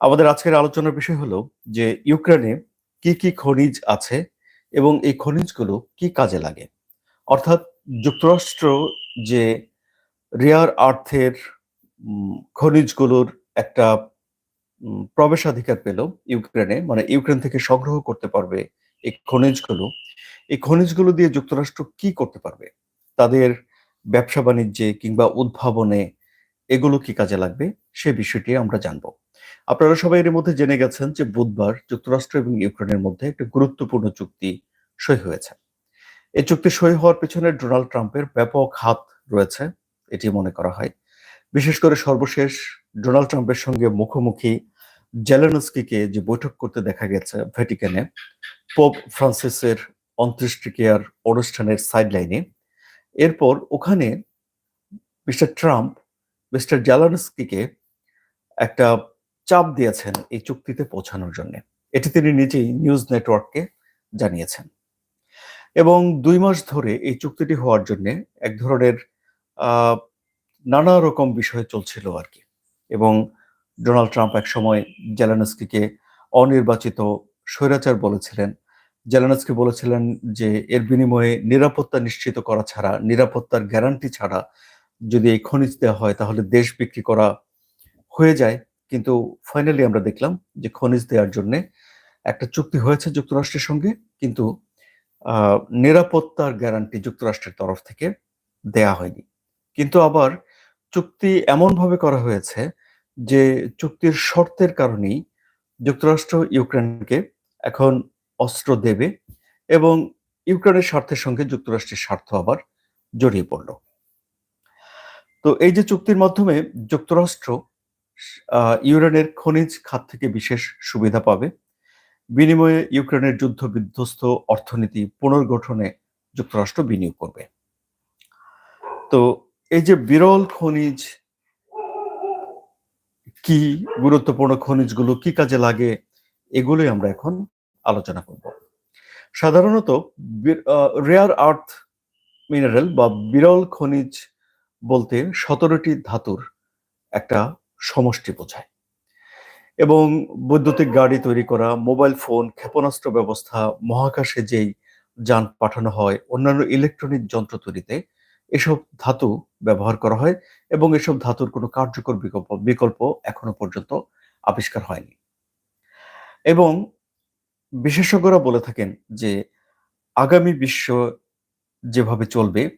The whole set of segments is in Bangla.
আমাদের আজকের আলোচনার বিষয় হলো যে ইউক্রেনে কি কি খনিজ আছে এবং এই খনিজগুলো কি কাজে লাগে? অর্থাৎ যুক্তরাষ্ট্র যে রেয়ার আর্থের খনিজগুলোর একটা প্রবেশাধিকার পেল ইউক্রেনে মানে ইউক্রেন থেকে সংগ্রহ করতে পারবে এই খনিজগুলো এই খনিজগুলো দিয়ে যুক্তরাষ্ট্র কি করতে পারবে? তাদের ব্যবসা বাণিজ্যে কিংবা উদ্ভাবনে এগুলো কি কাজে লাগবে? সে বিষয়টি আমরা জানব। আপনারা সবাই এর মধ্যে জেনে গেছেন যে বুধবার যুক্তরাষ্ট্র এবং ইউক্রেনের মধ্যে একটা গুরুত্বপূর্ণ চুক্তি সই হয়েছে। এই চুক্তি সই হওয়ার পেছনে ডোনাল্ড ট্রাম্পের ব্যাপক হাত রয়েছে, এটি মনে করা হয়। বিশেষ করে সর্বশেষ ডোনাল্ড ট্রাম্পের সঙ্গে মুখোমুখি জেলেনস্কিকে যে বৈঠক করতে দেখা গেছে ভ্যাটিকানে, পোপ ফ্রান্সিসের অন্ত্যেষ্টিক্রিয়ার অনুষ্ঠানের সাইডলাইনে এরপর ওখানে মিস্টার ট্রাম্প মিস্টার জেলানস্কিকে একটা চাপ দিয়েছেন এই চুক্তিতে পৌঁছানোর জন্য। এটি তিনি নিজেই নিউজ নেটওয়ার্ককে জানিয়েছেন। এবং দুই মাস ধরে এই চুক্তিটি হওয়ার জন্য এক ধরনের নানা রকম বিষয় চলছিল আর কি। এবং ডোনাল্ড ট্রাম্প এক সময় জেলানস্কিকে অনির্বাচিত স্বৈরাচার বলেছিলেন। জেলানস্কি বলেছিলেন যে, এর বিনিময়ে নিরাপত্তা নিশ্চিত করা ছাড়া, নিরাপত্তার গ্যারান্টি ছাড়া যদি এই খনিজ দেওয়া হয়, তাহলে দেশ বিক্রি করা হয়ে যায়। কিন্তু ফাইনালি আমরা দেখলাম যে খনিজ দেওয়ার জন্য একটা চুক্তি হয়েছে যুক্তরাষ্ট্রের সঙ্গে, কিন্তু নিরাপত্তার গ্যারান্টি যুক্তরাষ্ট্রের তরফ থেকে দেয়া হয়নি। কিন্তু আবার চুক্তি এমনভাবে করা হয়েছে যে চুক্তির শর্তের কারণেই যুক্তরাষ্ট্র ইউক্রেনকে এখন অস্ত্র দেবে এবং ইউক্রেনের স্বার্থের সঙ্গে যুক্তরাষ্ট্রের স্বার্থ আবার জড়িয়ে পড়ল। তো এই যে চুক্তির মাধ্যমে যুক্তরাষ্ট্র ইউরেনের খনিজ খাত থেকে বিশেষ সুবিধা পাবে। বিনিময়ে ইউক্রেনের যুদ্ধ বিধ্বস্ত অর্থনীতি পুনর্গঠনে যুক্তরাষ্ট্র বিনিয়োগ করবে। তো এই যে বিরল খনিজ কি গুরুত্বপূর্ণ খনিজগুলো কি কাজে লাগে, এগুলোই আমরা এখন আলোচনা করব। সাধারণত রেয়ার আর্থ মিনারেল বা বিরল খনিজ বলতে সতেরোটি ধাতুর একটা সমষ্টি বোঝায়। এবং বৈদ্যুতিক গাড়ি তৈরি করা, মোবাইল ফোন, ক্ষেপণাস্ত্র ব্যবস্থা, মহাকাশে যেই যান পাঠানো হয়, অন্যান্য ইলেকট্রনিক যন্ত্র তৈরিতে এসব ধাতু ব্যবহার করা হয় এবং এসব ধাতুর কোনো কার্যকর বিকল্প বিকল্প এখনও পর্যন্ত আবিষ্কার হয়নি। এবং বিশেষজ্ঞরা বলে থাকেন যে, আগামী বিশ্ব যেভাবে চলবে,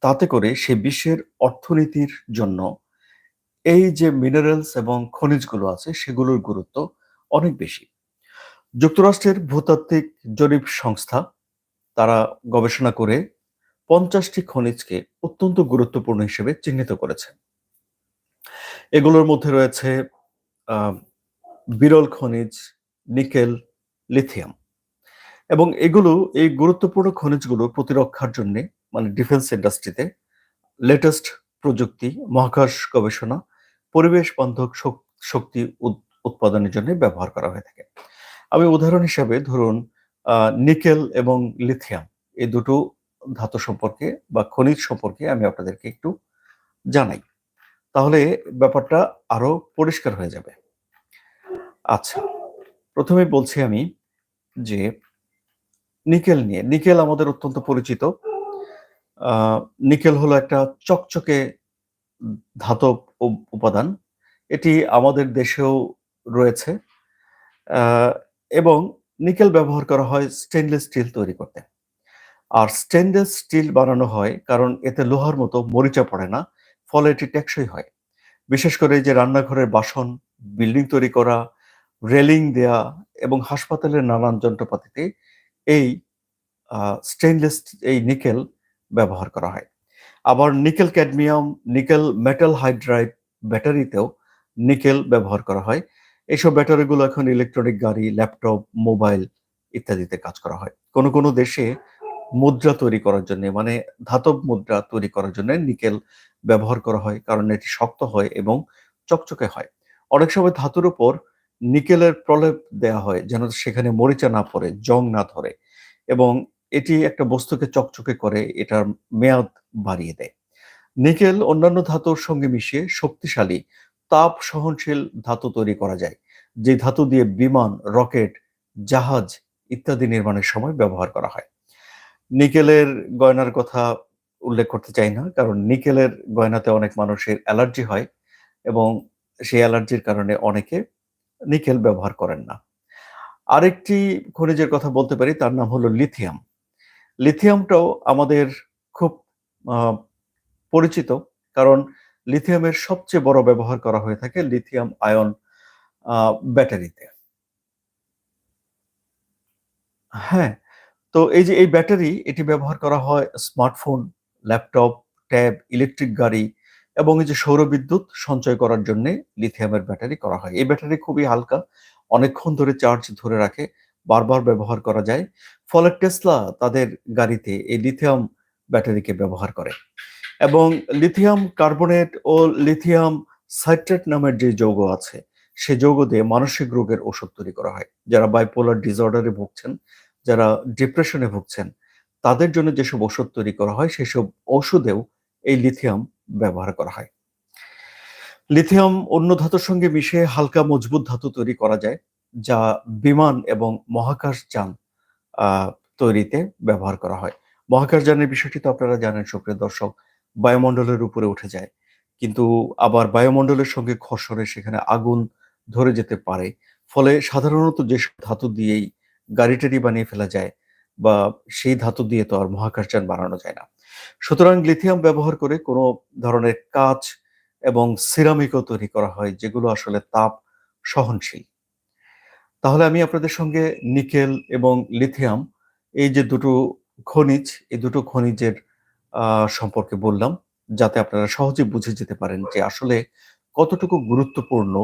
তাতে করে সে বিশ্বের অর্থনীতির জন্য এই যে মিনারেলস এবং খনিজগুলো আছে, সেগুলোর গুরুত্ব অনেক বেশি। যুক্তরাষ্ট্রের ভূতাত্ত্বিক জরিপ সংস্থা, তারা গবেষণা করে পঞ্চাশটি খনিজকে অত্যন্ত গুরুত্বপূর্ণ হিসেবে চিহ্নিত করেছে। এগুলোর মধ্যে রয়েছে বিরল খনিজ, নিকেল, লিথিয়াম। এবং এগুলো, এই গুরুত্বপূর্ণ খনিজগুলো প্রতিরক্ষার জন্য মানে ডিফেন্স ইন্ডাস্ট্রিতে লেটেস্ট প্রযুক্তি, মহাকাশ গবেষণা পরিবেশ বান্ধব শক- শক্তি উৎ- উৎপাদনের জন্য ব্যবহার করা হয়ে থাকে। আমি উদাহরণ হিসাবে ধরুন নিকেল এবং লিথিয়াম, এই দুটো ধাতু সম্পর্কে বা খনিজ সম্পর্কে আমি আপনাদেরকে একটু জানাই। তাহলে ব্যাপারটা আরও পরিষ্কার হয়ে যাবে। আচ্ছা প্রথমে বলছি আমি যে নিকেল নিয়ে, নিকেল আমাদের অত্যন্ত পরিচিত। নিকেল হলো একটা চকচকে ধাতব উপাদান। এটি আমাদের দেশেও রয়েছে। এবং নিকেল ব্যবহার করা হয় স্টেনলেস স্টিল তৈরি করতে। আর স্টেনলেস স্টিল বানানো হয় কারণ এতে লোহার মতো মরিচা পড়ে না, ফলে এটি টেকসই হয়। বিশেষ করে যে রান্নাঘরের বাসন, বিল্ডিং তৈরি করা, রেলিং দেয়া এবং হাসপাতালের নানান যন্ত্রপাতিতে এই স্টেনলেস এই নিকেল ব্যবহার করা হয়। আবার nickel cadmium, nickel metal hydride ব্যাটারিতেও nickel ব্যবহার করা হয়। এইসব ব্যাটারিগুলো এখন ইলেকট্রনিক গাড়ি, ল্যাপটপ, মোবাইল ইত্যাদিতে কাজ করা হয়। কোনো কোনো দেশে মুদ্রা তৈরি করার জন্য মানে ধাতব মুদ্রা তৈরি করার জন্য নিকেল ব্যবহার করা হয়, কারণ এটি শক্ত হয় এবং চকচকে হয়। অনেক সময় ধাতুর উপর নিকেলের প্রলেপ দেওয়া হয়, যেন সেখানে মরিচা না পড়ে, জং না ধরে। এবং এটি একটা বস্তুকে চকচকে করে, এটার মেয়াদ বাড়িয়ে দেয়। নিকেল অন্যান্য ধাতুর সঙ্গে মিশিয়ে শক্তিশালী, তাপ সহনশীল ধাতু তৈরি করা যায়, যে ধাতু দিয়ে বিমান, রকেট, জাহাজ ইত্যাদি নির্মাণের সময় ব্যবহার করা হয়। নিকেলের গয়নার কথা উল্লেখ করতে চাই না, কারণ নিকেলের গয়নাতে অনেক মানুষের অ্যালার্জি হয় এবং সেই অ্যালার্জির কারণে অনেকে নিকেল ব্যবহার করেন না। আরেকটি খনিজের কথা বলতে পারি, তার নাম হলো লিথিয়াম। লিথিয়ামটাও আমাদের পরিচিত, কারণ লিথিয়ামের সবচেয়ে বড় ব্যবহার করা হয়ে থাকে লিথিয়াম আয়ন ব্যাটারিতে। হ্যাঁ তো এই যে এই ব্যাটারি, এটি ব্যবহার করা হয় স্মার্টফোন, ল্যাপটপ, ট্যাব, ইলেকট্রিক গাড়ি এবং এই যে সৌরবিদ্যুৎ সঞ্চয় করার জন্য লিথিয়ামের ব্যাটারি করা হয়। এই ব্যাটারি খুবই হালকা, অনেকক্ষণ ধরে চার্জ ধরে রাখে, বারবার ব্যবহার করা যায়। ফলে টেসলা তাদের গাড়িতে এই লিথিয়াম ব্যাটারিকে ব্যবহার করে। এবং লিথিয়াম কার্বনেট ও লিথিয়াম সাইট্রেট নামের যে যৌগ আছে, সে যৌগ দিয়ে মানসিক রোগের ওষুধ তৈরি করা হয়। যারা বাইপোলার ডিসঅর্ডারে ভুগছেন, যারা ডিপ্রেশনে ভুগছেন, তাদের জন্য যেসব ওষুধ তৈরি করা হয়, সেসব ওষুধেও এই লিথিয়াম ব্যবহার করা হয়। লিথিয়াম অন্য ধাতুর সঙ্গে মিশে হালকা মজবুত ধাতু তৈরি করা যায়, যা বিমান এবং মহাকাশ যান তৈরিতে ব্যবহার করা হয়। মহাকাশ যানের বিষয়টি তো আপনারা জানেন, সুপ্রিয় দর্শক, বায়ুমণ্ডলের উপরে উঠে যায়। কিন্তু আবার বায়ুমণ্ডলের সঙ্গে ঘর্ষণে সেখানে আগুন ধরে যেতে পারে। ফলে সাধারণত যে ধাতু দিয়েই গাড়ি টাড়ি বানিয়ে ফেলা যায় বা সেই ধাতু দিয়ে তো আর মহাকাশযান বানানো যায় না। সুতরাং লিথিয়াম ব্যবহার করে কোনো ধরনের কাজ এবং সিরামিকও তৈরি করা হয়, যেগুলো আসলে তাপ সহনশীল। তাহলে আমি আপনাদের সঙ্গে নিকেল এবং লিথিয়াম, এই যে দুটো খনিজ, এই দুটো খনিজের সম্পর্কে বললাম, যাতে আপনারা সহজে বুঝে যেতে পারেন যে আসলে কতটুকু গুরুত্বপূর্ণ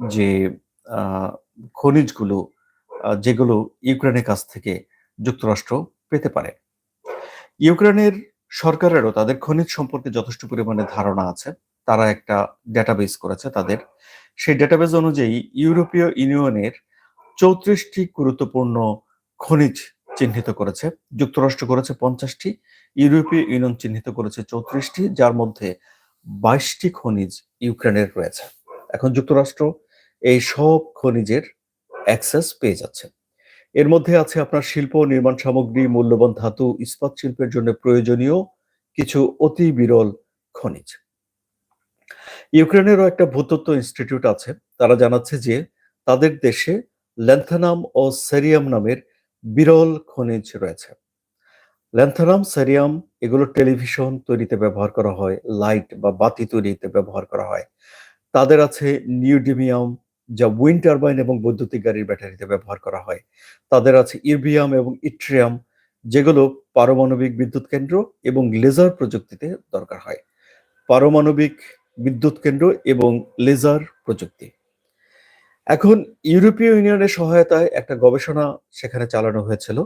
যে খনিজগুলো যেগুলো ইউক্রেনের কাছ থেকে যুক্তরাষ্ট্র পেতে পারে। ইউক্রেনের সরকারেরও তাদের খনিজ সম্পর্কে যথেষ্ট পরিমাণে ধারণা আছে। তারা একটা ডেটাবেস করেছে তাদের। সেই ডেটাবেস অনুযায়ী ইউরোপীয় ইউনিয়নের চৌত্রিশটি গুরুত্বপূর্ণ খনিজ চিহ্নিত করেছে, যুক্তরাষ্ট্র করেছে পঞ্চাশটি, ইউরোপীয় ইউনিয়ন চিহ্নিত করেছে চৌত্রিশটি, যার মধ্যে বাইশটি খনিজ ইউক্রেনের রয়েছে। এখন যুক্তরাষ্ট্র এই সব খনিজের অ্যাক্সেস পেয়ে যাচ্ছে। এর মধ্যে আছে আপনার শিল্প, নির্মাণ সামগ্রী, মূল্যবান ধাতু, ইস্পাত শিল্পের জন্য প্রয়োজনীয় কিছু অতি বিরল খনিজ। ইউক্রেনেরও একটা ভূতত্ত্ব ইনস্টিটিউট আছে, তারা জানাচ্ছে যে তাদের দেশে ল্যান্থানাম ও সেরিয়াম নামের বিরল খনিজ রয়েছে। ল্যান্থানাম সেরিয়াম এগুলো টেলিভিশন তৈরিতে ব্যবহার করা হয়, লাইট বা বাতি তৈরিতে ব্যবহার করা হয়। তাদের আছে নিউডিমিয়াম, যা উইন্ড টারবাইন এবং বৈদ্যুতিক গাড়ির ব্যাটারিতে ব্যবহার করা হয়। তাদের আছে ইরবিয়াম এবং ইট্রিয়াম, যেগুলো পারমাণবিক বিদ্যুৎ কেন্দ্র এবং লেজার প্রযুক্তিতে দরকার হয়। পারমাণবিক বিদ্যুৎ কেন্দ্র এবং লেজার প্রযুক্তি। এখন ইউরোপীয় ইউনিয়নের সহায়তায় একটা গবেষণা সেখানে চালানো হয়েছিল।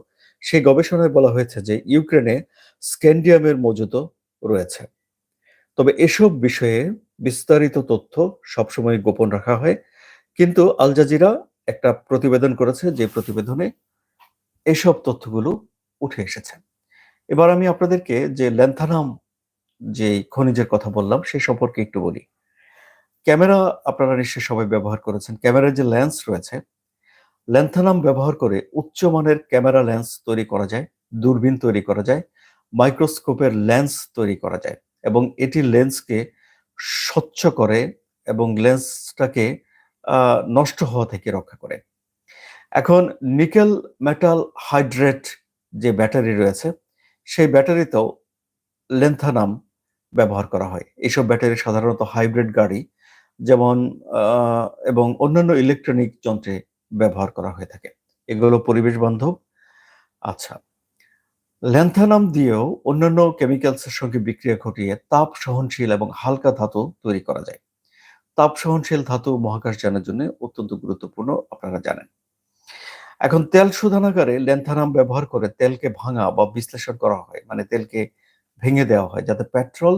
সেই গবেষণায় বলা হয়েছে যে ইউক্রেনে স্ক্যান্ডিয়ামের মজুদ রয়েছে। তবে এসব বিষয়ে বিস্তারিত তথ্য সবসময় গোপন রাখা হয়। কিন্তু আল জাজিরা একটা প্রতিবেদন করেছে যে প্রতিবেদনে এসব তথ্যগুলো উঠে এসেছে। এবার আমি আপনাদেরকে যে ল্যান্থানাম যে খনিজের কথা বললাম, সে সম্পর্কে একটু বলি। ক্যামেরা আপনারা নিশ্চয়ই সবাই ব্যবহার করেছেন। ক্যামেরার যে লেন্স রয়েছে ল্যান্থানাম ব্যবহার করে উচ্চমানের ক্যামেরা লেন্স তৈরি করা যায়, দূরবীন তৈরি করা যায় মাইক্রোস্কোপের লেন্স তৈরি করা যায় এবং এটি লেন্সকে স্বচ্ছ করে এবং লেন্সটাকে নষ্ট হওয়া থেকে রক্ষা করে। এখন নিকেল মেটাল হাইড্রেট যে ব্যাটারি রয়েছে, সেই ব্যাটারিতেও লেন্থানাম ব্যবহার করা হয়। এইসব ব্যাটারি সাধারণত হাইব্রিড গাড়ি যেমন এবং অন্যান্য ইলেকট্রনিক যন্ত্রে ব্যবহার করা হয়ে থাকে। এগুলো পরিবেশ বান্ধব। আচ্ছা ল্যান্থানাম দিয়েও অন্যান্য কেমিক্যালসের সঙ্গে বিক্রিয়া ঘটিয়ে তাপ সহনশীল এবং হালকা ধাতু তৈরি করা যায়। তাপ সহনশীল ধাতু মহাকাশ মহাকাশযানের জন্য অত্যন্ত গুরুত্বপূর্ণ, আপনারা জানেন। এখন তেল শোধনাগারে ল্যান্থানাম ব্যবহার করে তেলকে ভাঙা বা বিশ্লেষণ করা হয় মানে তেলকে ভেঙে দেওয়া হয়, যাতে পেট্রোল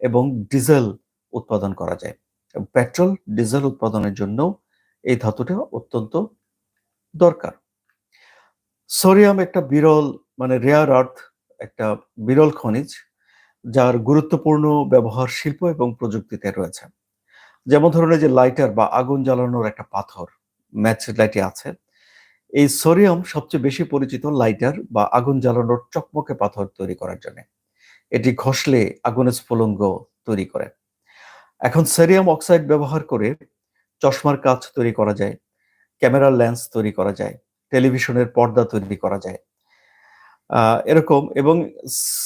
এবং ডিজেল উৎপাদন করা যায়। পেট্রোল, ডিজেল উৎপাদনের জন্য এই ধাতুটা অত্যন্ত দরকার। সোরিয়াম একটা বিরল মানে রেয়ার আর্থ একটা বিরল খনিজ, যার গুরুত্বপূর্ণ ব্যবহার শিল্প এবং প্রযুক্তিতে রয়েছে। যেমন ধরুন যে লাইটার বা আগুন জ্বালানোর একটা পাথর, ম্যাচ লাইটে আছে। এই সোরিয়াম সবচেয়ে বেশি পরিচিত লাইটার বা আগুন জ্বালানোর চকমকে পাথর তৈরি করার জন্য। এটি ঘষলে আগুনের স্ফুলঙ্গ তৈরি করে। এখন সেরিয়াম অক্সাইড ব্যবহার করে চশমার কাচ তৈরি করা যায়, ক্যামেরার লেন্স তৈরি করা যায়, টেলিভিশনের পর্দা তৈরি করা যায়। এরকম এবং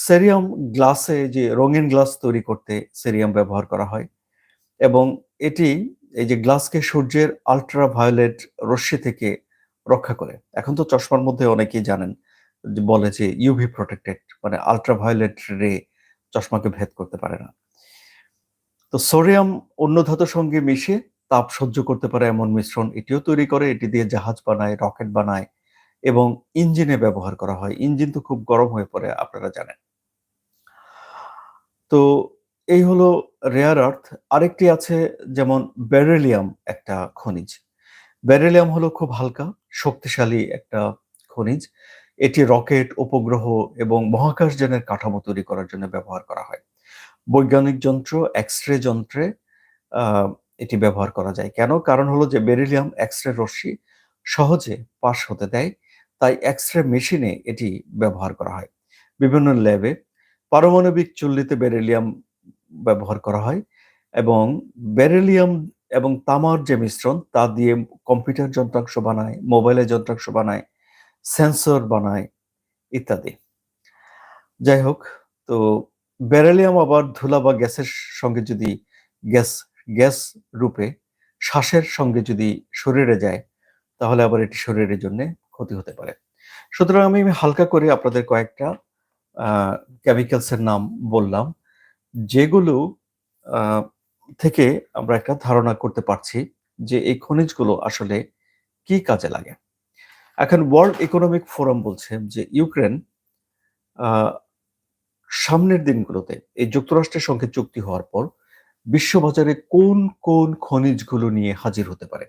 সেরিয়াম গ্লাসে যে রঙিন গ্লাস তৈরি করতে সেরিয়াম ব্যবহার করা হয় এবং এটি এই যে গ্লাসকে সূর্যের আলট্রা ভায়োলেট রশ্মি থেকে রক্ষা করে। এখন তো চশমার মধ্যে অনেকেই জানেন বলে যে ইউভি প্রোটেক্টেড মানে আলট্রা ভায়োলেট রে চশমাকে ভেদ করতে পারে না। তো সোডিয়াম অন্য ধাতুর সঙ্গে মিশে তাপ সহ্য করতে পারে এমন মিশ্রণ। এটিও তৈরি করে, এটি দিয়ে জাহাজ বানায়, রকেট বানায় এবং ইঞ্জিনে ব্যবহার করা হয়। ইঞ্জিন তো খুব গরম হয়ে পড়ে, আপনারা জানেন। তো এই হলো রেয়ার আর্থ আরেকটি আছে যেমন ব্যারেলিয়াম একটা খনিজ। ব্যারেলিয়াম হলো খুব হালকা, শক্তিশালী একটা খনিজ। এটি রকেট, উপগ্রহ এবং মহাকাশযানের কাঠামো তৈরি করার জন্য ব্যবহার করা হয়। বৈজ্ঞানিক যন্ত্র এক্স রে যন্ত্রে এটি ব্যবহার করা যায়। কেন? কারণ হলো যে বেরিলিয়াম এক্স রে রশ্মি সহজে পাশ হতে দেয়, তাই এক্স রে মেশিনে এটি ব্যবহার করা হয়। বিভিন্ন ল্যাবে পারমাণবিক চুল্লিতে বেরিলিয়াম ব্যবহার করা হয় এবং বেরিলিয়াম এবং তামার যে মিশ্রণ, তা দিয়ে কম্পিউটার যন্ত্রাংশ বানায় মোবাইলের যন্ত্রাংশ বানায়, সেন্সর বানায় ইত্যাদি। যাই হোক, তো বেরেলিয়াম আবার ধুলা বা গ্যাসের সঙ্গে যদি গ্যাস গ্যাস রূপে শ্বাসের সঙ্গে যদি শরীরে যায়, তাহলে আবার এটি শরীরের জন্য ক্ষতি হতে পারে। সুতরাং আমি হালকা করে আপনাদের কয়েকটা কেমিক্যালসের নাম বললাম, যেগুলো থেকে আমরা একটা ধারণা করতে পারছি যে এই খনিজগুলো আসলে কি কাজে লাগে। এখন ওয়ার্ল্ড ইকোনমিক ফোরাম বলছে যে ইউক্রেন সামনের দিনগুলোতে এই যুক্তরাষ্ট্রের সঙ্গে চুক্তি হওয়ার পর বিশ্ববাজারে কোন কোন খনিজগুলো নিয়ে হাজির হতে পারে?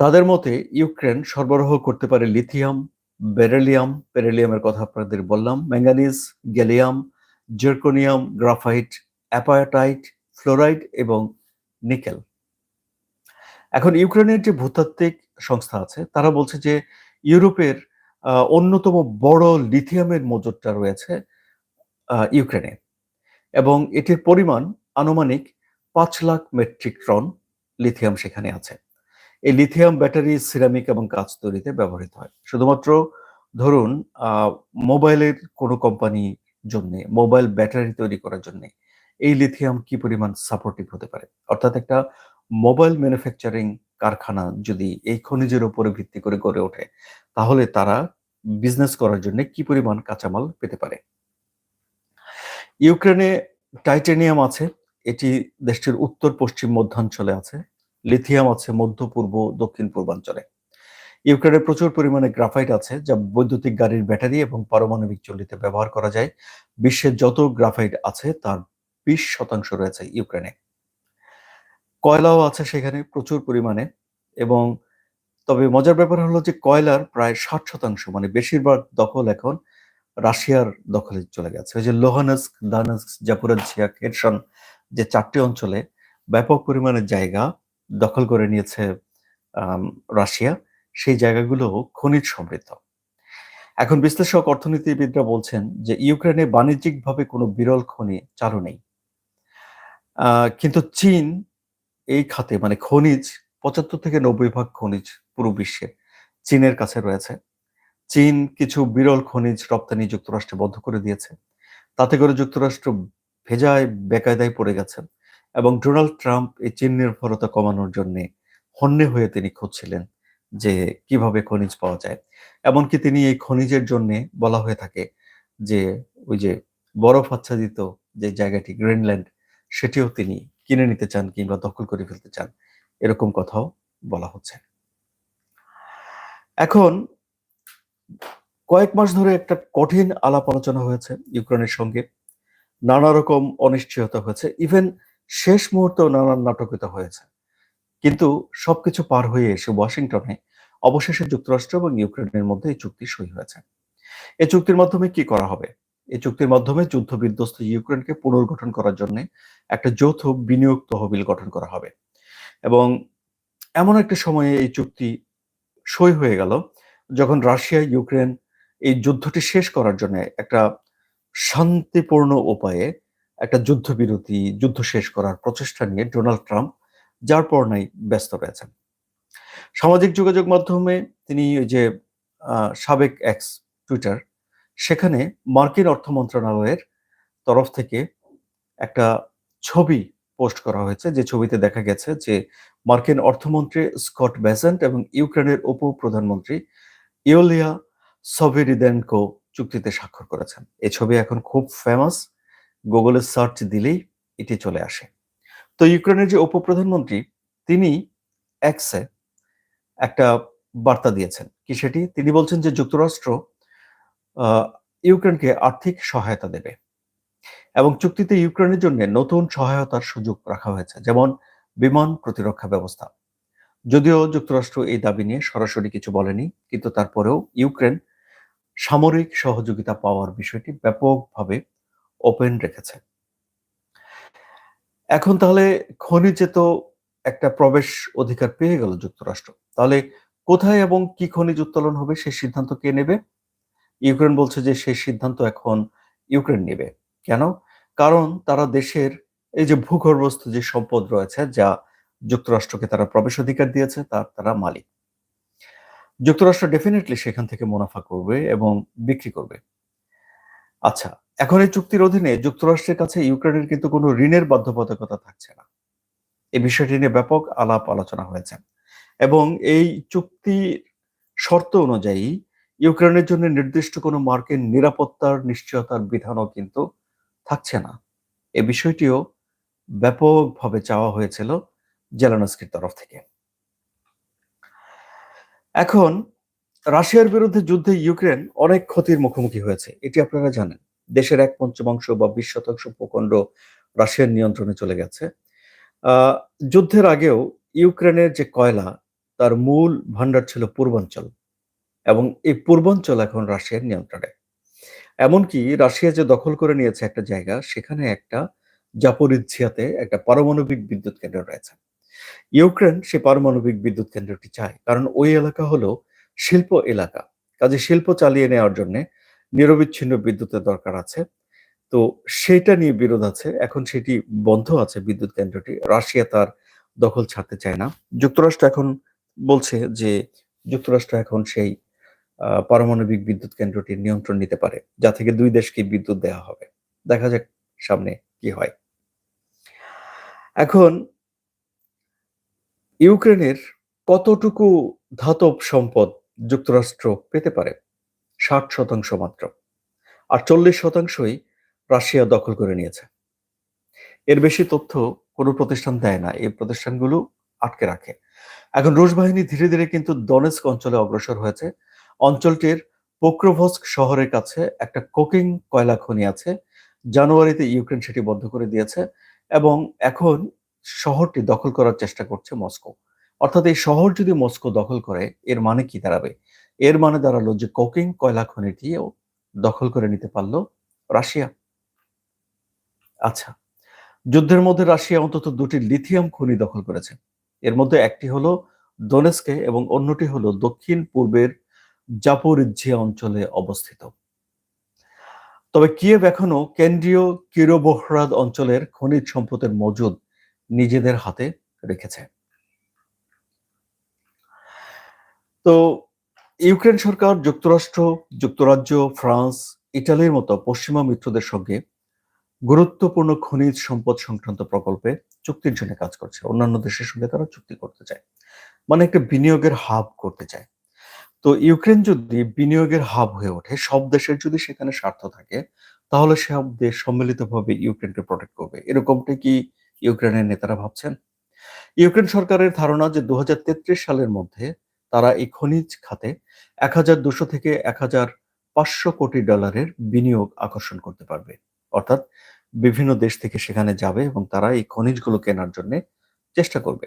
তাদের মতে ইউক্রেন সরবরাহ করতে পারে লিথিয়াম, বেরেলিয়াম, পেরেলিয়ামের কথা আপনাদের বললাম, manganese, gallium, zirconium, graphite, apatite, fluoride এবং নিকেল। এখন ইউক্রেনের যে ভূতাত্ত্বিক সংস্থা আছে, তারা বলছে যে ইউরোপের অন্যতম বড় লিথিয়ামের মজুদটা রয়েছে ইউক্রেনে। এবং এটির পরিমাণ আনুমানিক পাঁচ লাখ মেট্রিক টন লিথিয়াম সেখানে আছে। এই লিথিয়াম ব্যাটারি, সিরামিক এবং কাঁচ তৈরিতে ব্যবহৃত হয়। শুধুমাত্র ধরুন মোবাইলের কোনো কোম্পানির জন্য, মোবাইল ব্যাটারি তৈরি করার জন্য এই লিথিয়াম কি পরিমাণ সাপোর্টিভ হতে পারে? অর্থাৎ একটা মোবাইল ম্যানুফ্যাকচারিং কারখানা যদি এই খনিজের উপরে ভিত্তি করে গড়ে ওঠে, তাহলে তারা বিজনেস করার জন্য কি পরিমাণ কাঁচামাল পেতে পারে? ইউক্রেনে টাইটেনিয়াম আছে, এটি দেশটির উত্তর পশ্চিম মধ্যাঞ্চলে আছে, লিথিয়াম আছে মধ্য পূর্ব, দক্ষিণ পূর্বাঞ্চলে। ইউক্রেনে প্রচুর পরিমাণে গ্রাফাইট আছে, যা বৈদ্যুতিক গাড়ির ব্যাটারি এবং পারমাণবিক চল্লিতে ব্যবহার করা যায়। বিশ্বের যত গ্রাফাইট আছে, তার বিশ শতাংশ রয়েছে ইউক্রেনে। কয়লাও আছে সেখানে প্রচুর পরিমাণে এবং তবে মজার ব্যাপার হলো যে কয়লার প্রায় ষাট শতাংশ মানে বেশিরভাগ দখল এখন রাশিয়ার দখলে চলে গেছে। ওই যে লোহানস্ক, দানস্ক জাপুরাজিয়া খেরসন যে চারটি অঞ্চলে ব্যাপক পরিমাণের জায়গা দখল করে নিয়েছে রাশিয়া, সেই জায়গাগুলো খনিজ সমৃদ্ধ। এখন বিশ্লেষক অর্থনীতিবিদরা বলছেন যে ইউক্রেনে বাণিজ্যিকভাবে কোনো বিরল খনি চালু নেই। কিন্তু চীন এই খাতে মানে খনিজ, পঁচাত্তর থেকে নব্বই ভাগ খনিজ পুরো বিশ্বে চীনের কাছে রয়েছে। চীন কিছু বিরল খনিজ রপ্তানি যুক্তরাষ্ট্রে বন্ধ করে দিয়েছে। তাতে করে যুক্তরাষ্ট্র ভেজায় বেকায়দায় পড়ে গেছেন এবং ডোনাল্ড ট্রাম্প এই চীন নির্ভরতা কমানোর জন্য হন্যে হয়ে তিনি খুঁজছিলেন যে কীভাবে খনিজ পাওয়া যায়। এমনকি তিনি এই খনিজের জন্য বলা হয়ে থাকে যে ওই যে বরফ আচ্ছাদিত যে জায়গাটি গ্রিনল্যান্ড, সেটিও তিনি কিনে নিতে চান কিংবা দখল করে ফেলতে চান। এরকম কথাও বলা হচ্ছে। এখন কয়েক মাস ধরে একটা কঠিন আলাপ আলোচনা হয়েছে ইউক্রেনের সঙ্গে। নানা রকম অনিশ্চয়তা হয়েছে। ইভেন শেষ মুহূর্তেও নানান নাটকতা হয়েছে। কিন্তু সবকিছু পার হয়ে এসে ওয়াশিংটনে অবশেষে যুক্তরাষ্ট্র এবং ইউক্রেনের মধ্যে এই চুক্তি সই হয়েছে। এই চুক্তির মাধ্যমে কি করা হবে? এই চুক্তির মাধ্যমে যুদ্ধ বিধ্বস্ত ইউক্রেনকে পুনর্গঠন করার জন্য একটা যৌথ বিনিয়োগ তহবিল গঠন করা হবে। এবং এমন একটা সময়ে এই চুক্তি সই হয়ে গেল যখন রাশিয়া, ইউক্রেন এই যুদ্ধটি শেষ করার জন্য একটা শান্তিপূর্ণ উপায়ে একটা যুদ্ধবিরতি, যুদ্ধ শেষ করার প্রচেষ্টা নিয়ে ডোনাল্ড ট্রাম্প যার পর নাই ব্যস্ত রয়েছেন। সামাজিক যোগাযোগ মাধ্যমে তিনি ওই যে সাবেক এক্স টুইটার সেখানে মার্কিন অর্থ মন্ত্রণালয়ের তরফ থেকে একটা ছবি পোস্ট করা হয়েছে, যে ছবিতে দেখা গেছে যে মার্কিন অর্থমন্ত্রী স্কট বেসেন্ট এবং ইউক্রেনের উপ প্রধানমন্ত্রী ইওলিয়া সভেরিদেনকো চুক্তিতে স্বাক্ষর করেছেন। এই ছবি এখন খুব ফেমাস গুগলে সার্চ দিলেই এটি চলে আসে। তো ইউক্রেনের যে উপপ্রধানমন্ত্রী, তিনি এক্সে একটা বার্তা দিয়েছেন। কি সেটি? তিনি বলছেন যে যুক্তরাষ্ট্র ইউক্রেনকে আর্থিক সহায়তা দেবে এবং চুক্তিতে ইউক্রেনের জন্য নতুন সহায়তার সুযোগ রাখা হয়েছে, যেমন বিমান প্রতিরক্ষা ব্যবস্থা। যদিও যুক্তরাষ্ট্র এই দাবি নিয়ে সরাসরি কিছু বলেনি, কিন্তু তারপরেও ইউক্রেন সামরিক সহযোগিতা পাওয়ার বিষয়টি ব্যাপকভাবে ওপেন রেখেছে। এখন তাহলে খনিজে তো একটা প্রবেশ অধিকার পেয়ে গেল যুক্তরাষ্ট্র। তাহলে কোথায় এবং কি খনিজ উত্তোলন হবে সেই সিদ্ধান্ত কে নেবে? ইউক্রেন বলছে যে সেই সিদ্ধান্ত এখন ইউক্রেন নেবে। কেন? কারণ তারা দেশের এই যে ভূগর্ভস্থ যে সম্পদ রয়েছে, যা যুক্তরাষ্ট্রকে তারা প্রবেশ অধিকার দিয়েছে, তার তারা মালিক। যুক্তরাষ্ট্র ডেফিনেটলি সেখান থেকে মুনাফা করবে এবং বিক্রি করবে। আচ্ছা এখন এই চুক্তির অধীনে যুক্তরাষ্ট্রের কাছে ইউক্রেনের কিন্তু কোনো ঋণের বাধ্যবাধকতা থাকছে না। এই বিষয়টি নিয়ে ব্যাপক আলাপ আলোচনা হয়েছে এবং এই চুক্তির শর্ত অনুযায়ী ইউক্রেনের জন্য নির্দিষ্ট কোনো মার্কিন নিরাপত্তার নিশ্চয়তার বিধানও কিন্তু থাকছে না। এ বিষয়টিও ব্যাপকভাবে চাওয়া হয়েছিল জেলানস্কির তরফ থেকে। এখন, রাশিয়ার বিরুদ্ধে যুদ্ধে ইউক্রেন অনেক ক্ষতির মুখোমুখি হয়েছে, এটি আপনারা জানেন। দেশের এক পঞ্চমাংশ বা বিশ শতাংশ ভূখণ্ড রাশিয়ার নিয়ন্ত্রণে চলে গেছে। যুদ্ধের আগেও ইউক্রেনের যে কয়লা, তার মূল ভান্ডার ছিল পূর্বাঞ্চল এবং এই পূর্বাঞ্চল এখন রাশিয়ার নিয়ন্ত্রণে। এমনকি রাশিয়া যে দখল করে নিয়েছে একটা জায়গা, সেখানে একটা জাপরিজিয়াতে একটা পারমাণবিক বিদ্যুৎ কেন্দ্র রয়েছে। ইউক্রেন সে পারমাণবিক বিদ্যুৎ কেন্দ্রটি চায়, কারণ ওই এলাকা হলো শিল্প এলাকা। কাজে শিল্প চালিয়ে নেওয়ার জন্য নিরবিচ্ছিন্ন বিদ্যুতের দরকার আছে। তো সেটা নিয়ে বিরোধ আছে, এখন সেটি বন্ধ আছে বিদ্যুৎ কেন্দ্রটি। রাশিয়া তার দখল ছাড়তে চায় না। যুক্তরাষ্ট্র এখন বলছে যে যুক্তরাষ্ট্র এখন সেই পারমাণবিক বিদ্যুৎ কেন্দ্রটির নিয়ন্ত্রণ নিতে পারে, যা থেকে দুই দেশকে বিদ্যুৎ দেওয়া হবে। দেখা যাক সামনে কি হয়। এখন ইউক্রেনের কতটুকু ধাতব সম্পদ যুক্তরাষ্ট্র পেতে পারে? ষাট শতাংশ মাত্র। আর চল্লিশ শতাংশই রাশিয়া দখল করে নিয়েছে। এর বেশি তথ্য কোনো প্রতিষ্ঠান দেয় না। এই প্রতিষ্ঠানগুলো আটকে রাখে। এখন রুশ বাহিনী ধীরে ধীরে কিন্তু দনেস্ক অঞ্চলে অগ্রসর হয়েছে। অঞ্চলটির পোক্রোভস্ক শহরের কাছে একটা কোকিং কয়লা খনি আছে। জানুয়ারিতে ইউক্রেন সেটি বন্ধ করে দিয়েছে এবং এখন শহরটি দখল করার চেষ্টা করছে মস্কো। অর্থাৎ এই শহর যদি মস্কো দখল করে, এর মানে কি দাঁড়াবে? এর মানে দাঁড়াল যে কোকিং কয়লা খনিটিও দখল করে নিতে পারল রাশিয়া। আচ্ছা যুদ্ধের মধ্যে রাশিয়া অন্তত দুটি লিথিয়াম খনি দখল করেছে। এর মধ্যে একটি হলো দোনেস্কে এবং অন্যটি হলো দক্ষিণ পূর্বের জাপোরিজিয়া অঞ্চলে অবস্থিত। তবে কিয়েভ এখনও কেন্দ্রীয় কিরোবহরাদ অঞ্চলের খনিজ সম্পদের মজুদ নিজেদের হাতে রেখেছে। তো ইউক্রেন সরকার, যুক্তরাষ্ট্র, যুক্তরাজ্য, ফ্রান্স, ইটালির মতো পশ্চিমা মিত্রদের সঙ্গে গুরুত্বপূর্ণ খনিজ সম্পদ সংক্রান্ত প্রকল্পে চুক্তির জন্য কাজ করছে। অন্যান্য দেশের সঙ্গে তারা চুক্তি করতে চায়। মানে একটা বিনিয়োগের হাব করতে চায়। তো ইউক্রেন যদি বিনিয়োগের হাব হয়ে ওঠে, সব দেশের যদি সেখানে স্বার্থ থাকে, তাহলে সব দেশ সম্মিলিতভাবে ইউক্রেনকে প্রোটেক্ট করবে। এরকমটা কি ইউক্রেনের নেতারা ভাবছেন। ইউক্রেন সরকারের ধারণা যে দুহাজার তেত্রিশ সালের মধ্যে তারা এই খনিজ খাতে এক থেকে এক হাজার পাঁচশো কোটি ডলারের বিনিয়োগ আকর্ষণ করতে পারবে। অর্থাৎ বিভিন্ন দেশ থেকে সেখানে যাবে এবং তারা এই খনিজগুলো কেনার জন্য চেষ্টা করবে।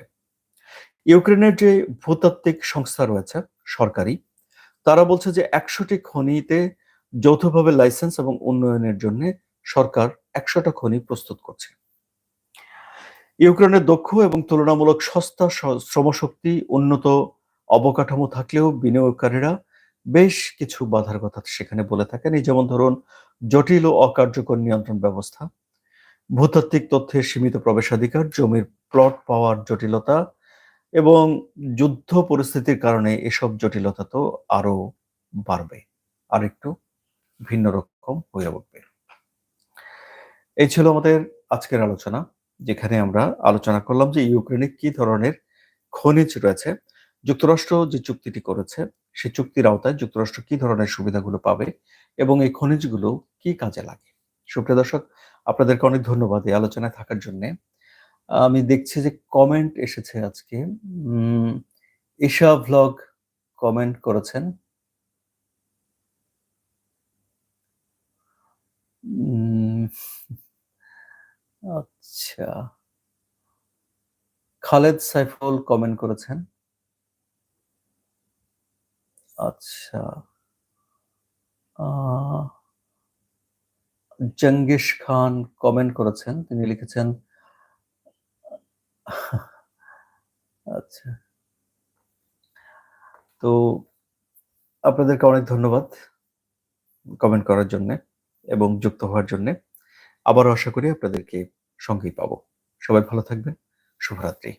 ইউক্রেনের যে ভূতাত্ত্বিক সংস্থা রয়েছে, সরকারি, তারা বলছে যে একশোটি খনিতে যৌথভাবে লাইসেন্স এবং উন্নয়নের জন্য সরকার একশোটা খনি প্রস্তুত করছে। ইউক্রেনের দক্ষ এবং তুলনামূলক সস্তা শ্রমশক্তি, উন্নত অবকাঠামো থাকলেও বিনিয়োগকারীরা বেশ কিছু বাধার কথা সেখানে বলে থাকেন। এই যেমন ধরুন, জটিল ও অকার্যকর নিয়ন্ত্রণ ব্যবস্থা, ভূতাত্ত্বিক তথ্যের সীমিত প্রবেশাধিকার, জমির প্লট পাওয়ার জটিলতা এবং যুদ্ধ পরিস্থিতির কারণে এসব জটিলতা তো আরও বাড়বে আর একটু ভিন্ন রকম হয়ে উঠবে। এই ছিল আমাদের আজকের আলোচনা। যেখানে আমরা আলোচনা করলাম যে ইউক্রেনে কি ধরনের খনিজ রয়েছে, যুক্তরাষ্ট্র যে চুক্তিটি করেছে সেই চুক্তির আওতায় যুক্তরাষ্ট্র কি ধরনের সুবিধাগুলো পাবে এবং এই খনিজগুলো কি কাজে লাগে? সুপ্রিয় দর্শক, আপনাদেরকে অনেক ধন্যবাদ এই আলোচনায় থাকার জন্য। আমি দেখছি যে কমেন্ট এসেছে আজকে। ঈশা ভ্লগ কমেন্ট করেছেন। আচ্ছা। খালেদ সাইফুল কমেন্ট করেছেন। আচ্ছা। আহ, জঙ্গিশ খান কমেন্ট করেছেন। তিনি লিখেছেন আচ্ছা। তো আপনাদেরকে অনেক ধন্যবাদ কমেন্ট করার জন্য এবং যুক্ত হওয়ার জন্য। আবারও আশা করি আপনাদেরকে সঙ্গেই পাবো। সবাই ভালো থাকবেন। শুভরাত্রি।